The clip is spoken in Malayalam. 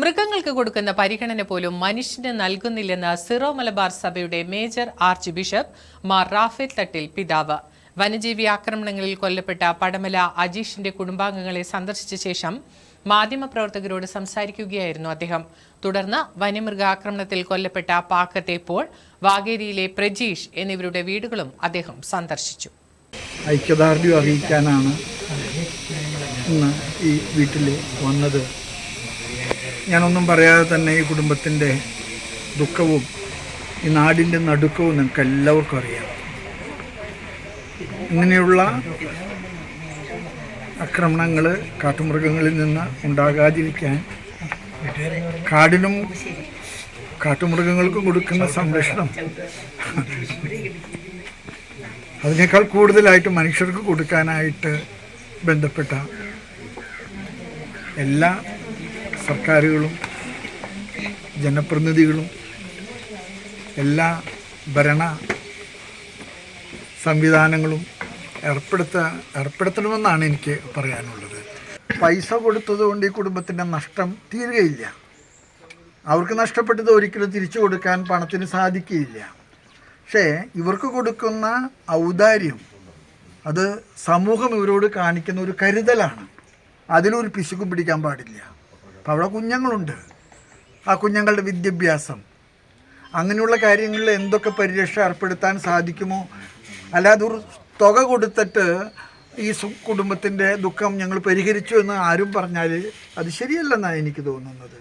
മൃഗങ്ങൾക്ക് കൊടുക്കുന്ന പരിഗണന പോലും മനുഷ്യന് നൽകുന്നില്ലെന്ന് സിറോ മലബാർ സഭയുടെ major archbishop Mar Raphael Thattil പിതാവ്. വനജീവി ആക്രമണങ്ങളിൽ കൊല്ലപ്പെട്ട പടമല അജീഷിന്റെ കുടുംബാംഗങ്ങളെ സന്ദർശിച്ച ശേഷം മാധ്യമപ്രവർത്തകരോട് സംസാരിക്കുകയായിരുന്നു അദ്ദേഹം. തുടർന്ന് വന്യമൃഗാക്രമണത്തിൽ കൊല്ലപ്പെട്ട പാക്കത്തെ പോൾ വാഗേരിയിലെ പ്രജീഷ് എന്നിവരുടെ വീടുകളും അദ്ദേഹം സന്ദർശിച്ചു. ഐക്യദാർഢ്യം അറിയിക്കാനാണ് ഈ വീട്ടിൽ വന്നത്. ഞാനൊന്നും പറയാതെ തന്നെ ഈ കുടുംബത്തിന്റെ ദുഃഖവും ഈ നാടിന്റെ നടുക്കവും നിങ്ങൾക്ക് എല്ലാവർക്കും അറിയാം. ഇങ്ങനെയുള്ള ആക്രമണങ്ങൾ കാട്ടുമൃഗങ്ങളിൽ നിന്ന് ഉണ്ടാകാതിരിക്കാൻ കാടിനും കാട്ടുമൃഗങ്ങൾക്കും കൊടുക്കുന്ന സംരക്ഷണം അതിനേക്കാൾ കൂടുതലായിട്ട് മനുഷ്യർക്ക് കൊടുക്കാനായിട്ട് ബന്ധപ്പെട്ട എല്ലാ സർക്കാരുകളും ജനപ്രതിനിധികളും എല്ലാ ഭരണ സംവിധാനങ്ങളും ഏർപ്പെടുത്ത ഏർപ്പെടുത്തണമെന്നാണ് എനിക്ക് പറയാനുള്ളത്. പൈസ കൊടുത്തത് കൊണ്ട് ഈ കുടുംബത്തിന്റെ നഷ്ടം തീരുകയില്ല. അവർക്ക് നഷ്ടപ്പെട്ടത് ഒരിക്കലും തിരിച്ചു കൊടുക്കാൻ പണത്തിന് സാധിക്കുകയില്ല. പക്ഷേ ഇവർക്ക് കൊടുക്കുന്ന ഔദാര്യം അത് സമൂഹം ഇവരോട് കാണിക്കുന്ന ഒരു കരുതലാണ്. അതിലൊരു പിശുക്കും പിടിക്കാൻ പാടില്ല. അപ്പം അവിടെ കുഞ്ഞുങ്ങളുണ്ട്. ആ കുഞ്ഞുങ്ങളുടെ വിദ്യാഭ്യാസം. അങ്ങനെയുള്ള കാര്യങ്ങളിൽ എന്തൊക്കെ പരിരക്ഷ ഏർപ്പെടുത്താൻ സാധിക്കുമോ? അല്ലാതെ ഒരു തുക കൊടുത്തിട്ട് ഈ കുടുംബത്തിന്റെ ദുഃഖം ഞങ്ങൾ പരിഹരിച്ചു എന്ന് ആരും പറഞ്ഞാൽ അത് ശരിയല്ലെന്നാണ് എനിക്ക് തോന്നുന്നത്.